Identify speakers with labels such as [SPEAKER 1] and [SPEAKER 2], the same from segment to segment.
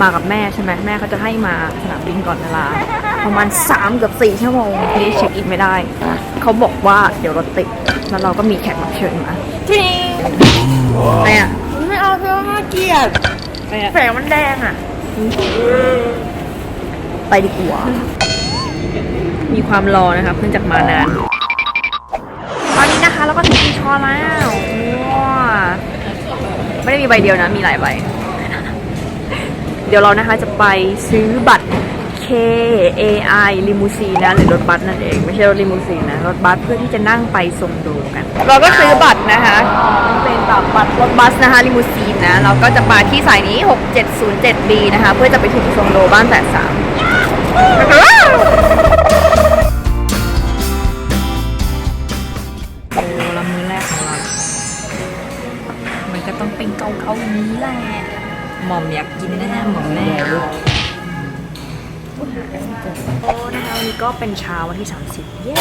[SPEAKER 1] มากับแม่ใช่ไหมแม่เขาจะให้มาสนามบินก่อนเวลา ประมาณ3กับ4ชั่วโมงที่เช็คอินไม่ได้ เขาบอกว่าเดี๋ยวรถติดแล้วเราก็มีแขกรับเชิญมาจริงอะไรอะ
[SPEAKER 2] ไม่เอาเพื่อน่าเกลียด
[SPEAKER 1] อะไรอะ
[SPEAKER 2] แสงมันแดงอะ
[SPEAKER 1] ไปดีกว่า มีความรอนะคะเพิ่งจากมานาน ตอนนี้นะคะเราก็ถึงที่ชอแล้วว้าไม่ได้มีใบเดียวนะ มีหลายใบ เดี๋ยวเรานะคะจะไปซื้อบัตร KAI ลิมูซีนนะหรือรถบัสนั่นเองไม่ใช่รถลิมูซีนนะรถบัสเพื่อที่จะนั่งไปทรงโดกัน เราก็ซื้อบัตรนะคะเป็นแบบบัตรรถบัสนะคะลิมูซีนนะเราก็จะมาที่สายนี้ 6707B นะคะเพื่อจะไปถึงทรงโดบ้านแต่สามโอ้ละมือแรกของเรามันก็ต้องเป็นเกาเกาอย่างนี้แหละ หม่อมอยากกินนะฮะหม่อมแม่โอ้นะคะวันนี้ก็เป็นเช้าวันที่ 30 เย้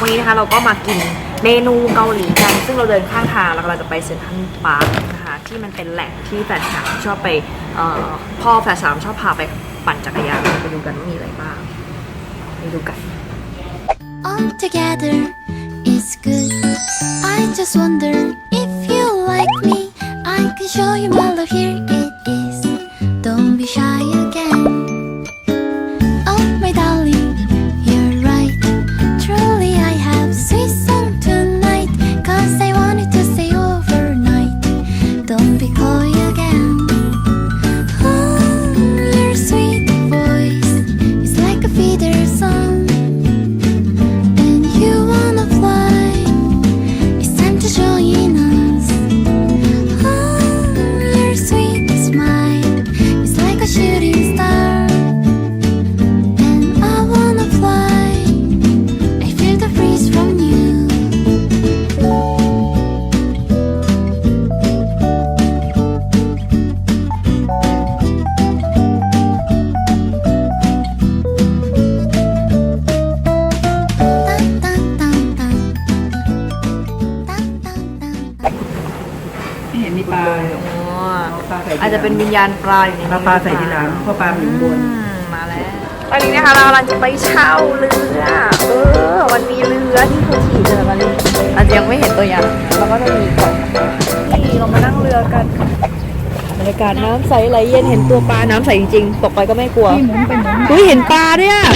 [SPEAKER 1] วันนี้นะคะเราก็มากินเมนูเกาหลีกัน ซึ่งเราเดินข้างทางแล้วเราจะไปเซ็นทรัลปาร์คนะคะที่มันเป็นแหล่งที่แฟนสามชอบไปเอ่อพ่อแฟนสามชอบพาไปปั่นจักรยานไปดูกันว่ามีอะไรบ้างไปดูกัน
[SPEAKER 3] all together is good. I just wonder if you like me. I can show you my love. Here
[SPEAKER 1] จจะเป็นวิญญาณปลาอยู่ใน
[SPEAKER 2] ปลาปลาใส่ที่น้ำเพราะปลามันอยู่บน
[SPEAKER 1] อืมมาแล้ว ตอนนี้นะคะเรากำลังจะไปเช่าเรือ เออ มันมีเรือที่เขาขี่เรือมาเลยอาจจะยังไม่เห็นตัวอย่างเราก็จะมีก่อนนี่เรามานั่งเรือกันบรรยากาศน้ำใสไหลเย็นเห็นตัวปลาน้ำใสจริงๆตกไปก็ไม่กลัวเฮ้ยเห็นปลาด้วยอะ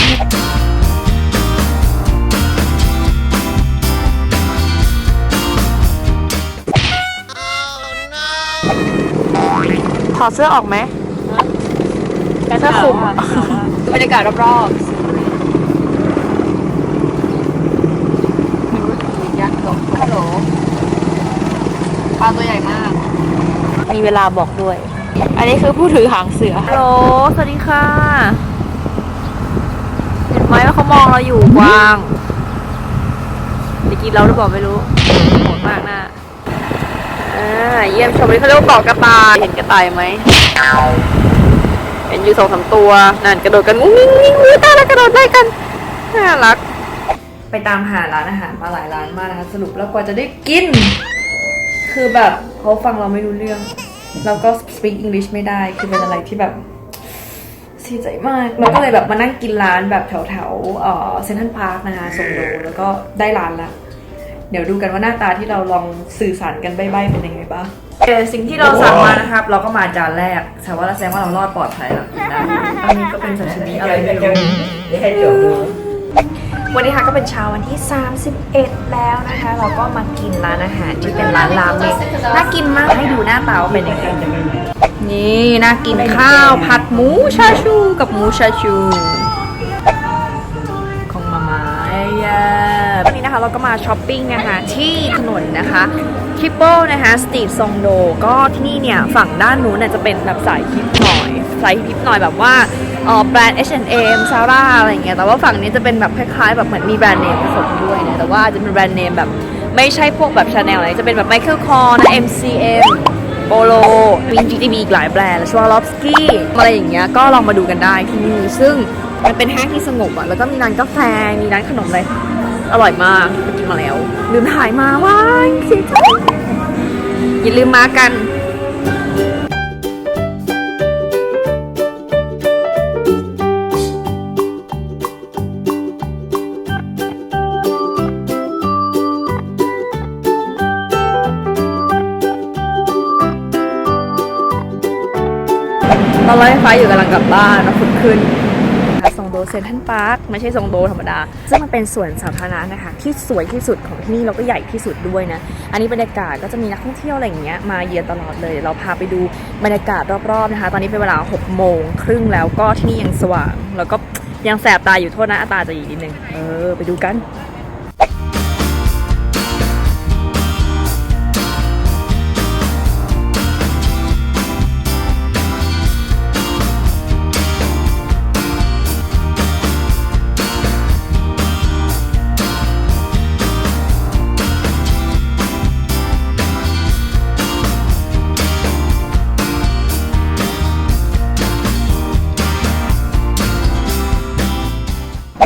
[SPEAKER 1] ถอดเสื้อออกไหมเสื้อคลุมอะบรรยากาศรอบๆยักษ์ตกฮัลโหลปลาตัวใหญ่มาก มีเวลาบอกด้วย อันนี้คือผู้ถือหางเสือฮัลโหลสวัสดีค่ะ เห็นไหมว่าเขามองเราอยู่กวางจะกินเราหรือเปล่าไม่รู้โหดมากหน้า อ่าเยี่ยมชมเลยเขาเรียกว่าเกาะกระต่าย เห็นกระต่ายไหม เห็นอยู่สองสามตัว นั่นกระโดดกันงุ้งงิ้งงิ้งวิตาแล้วกระโดดได้กัน น่ารัก ไปตามหาร้านอาหารมาหลายร้านมากนะคะ สรุปแล้วกว่าจะได้กิน คือแบบเขาฟังเราไม่รู้เรื่อง เราก็ speak English ไม่ได้ คือเป็นอะไรที่แบบเสียใจมาก เราก็เลยแบบมานั่งกินร้านแบบแถวแถวเอ่อเซนทรัลพาร์คนะคะสงโดแล้วก็ได้ร้านละ เดี๋ยวดูกันว่าหน้าตาที่เราลองสื่อสารกันใบ้ๆเป็นยังไงบ้างเออสิ่งที่เราสั่งมานะครับ เราก็มาจานแรกแต่ว่าเราแสดงว่าเรารอดปลอดภัยแล้วกินได้อันนี้ก็เป็นซาชิมิอะไรไม่รู้
[SPEAKER 2] เดี๋ยวให้จบดู
[SPEAKER 1] วันนี้ค่ะก็เป็นเช้าวันที่ 31 แล้วนะคะ เราก็มากินร้านอาหารที่เป็นร้านรามเมงน่ากินมากให้ดูหน้าตาว่าเป็นยังไงนี่น่ากินข้าวผัดหมูชาชูกับหมูชาชู ของมาม่าเอ้ยอะวั นะคะเราก็มาช้อปปิ้งนะคะที่ถนนนะคะทิปเปิลนะคะสตรีทซองโดก็ที่นี่เนี่ย ฝั่งด้านนู้นเนี่ยจะเป็นแบบสายฮิปหน่อย สายฮิปหน่อยแบบว่าออแบรนด์ H&M Zara อะไรอย่างเงี้ยแต่ว่าฝั่งนี้จะเป็นแบบคล้ายๆ แบบเหมือนมีแบรนด์เนมผสมด้วยนะแต่ว่าจะเป็นแบรนด์เนมแบบไม่ใช่พวกแบบ Chanel อะไรจะเป็นแบบ Michael Kors นะ MCM โปโลมีจริงๆมีอีกหลายแบรนด์ชวาลอฟสกี้อะไรอย่างเงี้ยก็ลองมาดูกันได้ที่นี่ซึ่งมันเป็นห้างที่สงบอะแล้วก็มีร้านกาแฟมีร้านขนมอะไร อร่อยมากไปกินมาแล้ว ลืมถ่ายมาว้ายสิอย่าลืมมากันตอนรถไฟฟ้าอยู่กำลังกลับบ้านนะฝนขึ้น เซนทันพาร์คไม่ใช่ทรงโดธรรมดา ซึ่งมันเป็นสวนสาธารณะนะคะ ที่สวยที่สุดของที่นี่แล้วก็ใหญ่ที่สุดด้วยนะ อันนี้บรรยากาศก็จะมีนักท่องเที่ยวอะไรอย่างเงี้ยมาเยือนตลอดเลย เราพาไปดูบรรยากาศรอบๆนะคะ ตอนนี้เป็นเวลา6โมงครึ่งแล้วก็ที่นี่ยังสว่าง แล้วก็ยังแสบตาอยู่โทษนะตาจะอีกนิดนึงเออไปดูกัน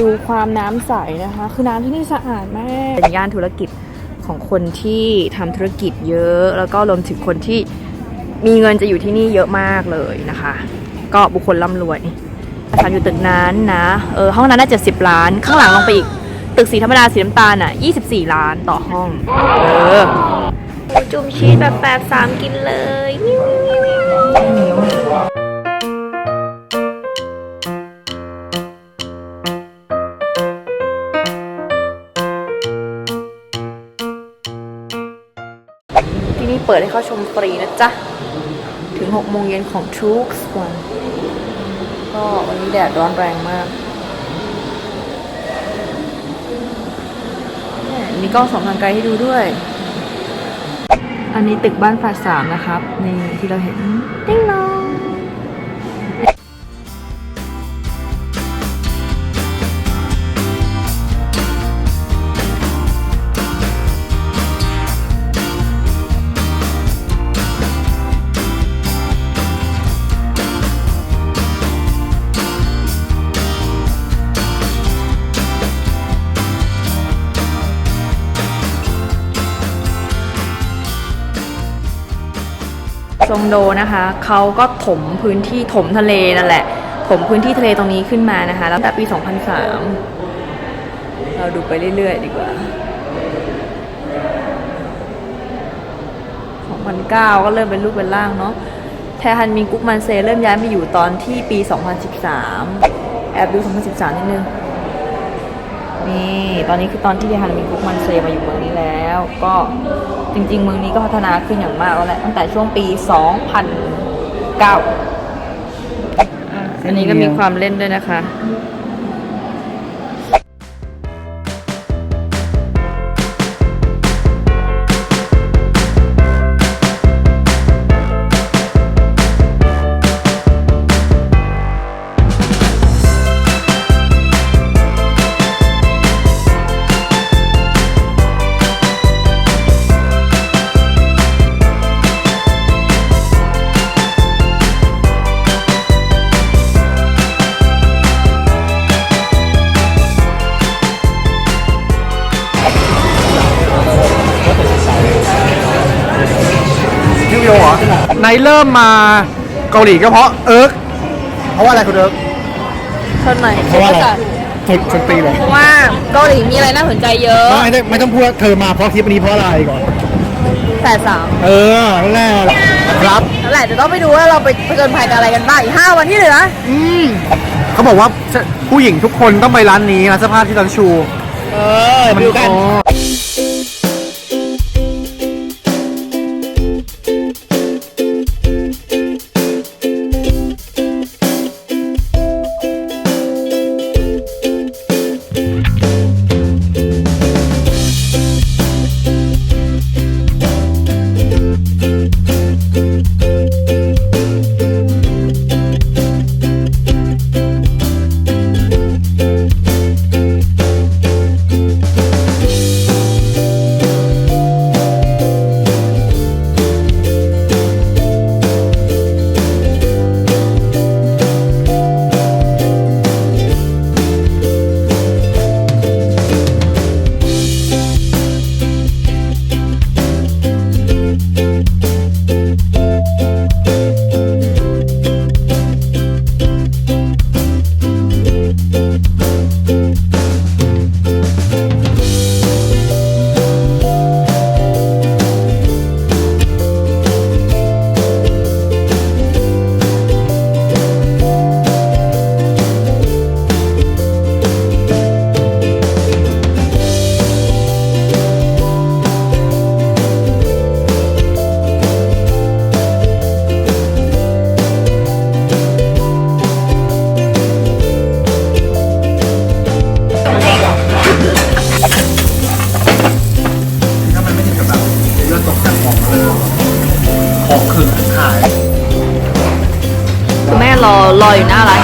[SPEAKER 1] ดูความน้ำใสนะคะ คือน้ำที่นี่สะอาดมากเป็นย่านธุรกิจของคนที่ทำธุรกิจเยอะ แล้วก็รวมถึงคนที่มีเงินจะอยู่ที่นี่เยอะมากเลยนะคะ ก็บุคคลร่ำรวยอาศัยอยู่ตึกนั้นนะเออห้องนั้นน่าจะสิบล้าน ข้างหลังลงไปอีก ตึกสีธรรมดาสีน้ำตาลอะ24ล้านต่อห้อง เออ จุ่มชีสแบบแปดสามกินเลย เปิดให้เข้าชมฟรีนะจ๊ะ ถึง6โมงเย็นของทุกวัน ก็วันนี้แดดร้อนแรงมากนี่มีกล้องสองทางไกลให้ดูด้วย อันนี้ตึกบ้านฝาสามนะครับ นี่ที่เราเห็น ติ้งนอง ซงโดนะคะเขาก็ถมพื้นที่ถมทะเลนั่นแหละ ถมพื้นที่ทะเลตรงนี้ขึ้นมานะคะแล้วแต่ปี 2003 เราดูไปเรื่อยๆ ดีกว่า 2009 ก็เริ่มเป็นรูปเป็นร่างเนาะแทฮันมินกุ๊กมันเซเริ่มย้ายมาอยู่ตอนที่ปี 2013 แอบดู 2013 นิดนึงนี่ ตอนนี้คือตอนที่เทฮันมินกุ๊กมันเซมาอยู่เมืองนี้แล้ว ก็ จริง ๆ เมืองนี้ก็พัฒนาขึ้นอย่างมากแล้วแหละตั้งแต่ช่วงปี 2009 อันนี้ก็มีความเล่นด้วยนะคะ
[SPEAKER 4] พี่วิวเหรอในเริ่มมาเกาหลีก็เพราะเอิร์กเพราะว่าอะไรคุณเอิร์ก
[SPEAKER 1] ทนหน่อย
[SPEAKER 4] เพราะว่าอะไรฝึกฝึกตีเลย
[SPEAKER 1] เพราะว่าเกาหลีมีอะไรน่าสนใจเยอะ
[SPEAKER 4] ไม่ได้ไม่ต้องพูดว่าเธอมาเพราะคลิปนี้เพราะอะไรก่อน
[SPEAKER 1] แต่สาม
[SPEAKER 4] เออนั่นแหละครับ
[SPEAKER 1] นั่นแหละจะต้องไปดูว่าเราไปผจญภัยกับอะไรกันบ้างอีกห้าวันที่เหลือ
[SPEAKER 4] อืมเขาบอกว่าผู้หญิงทุกคนต้องไปร้านนี้ร้านเสื้อผ้าที่ร้านชู
[SPEAKER 1] เออ
[SPEAKER 4] มัน
[SPEAKER 1] ดูกัน
[SPEAKER 4] อ๋อาย
[SPEAKER 1] คือแม่รอรออยู่หน้าร้านกับเอาแม่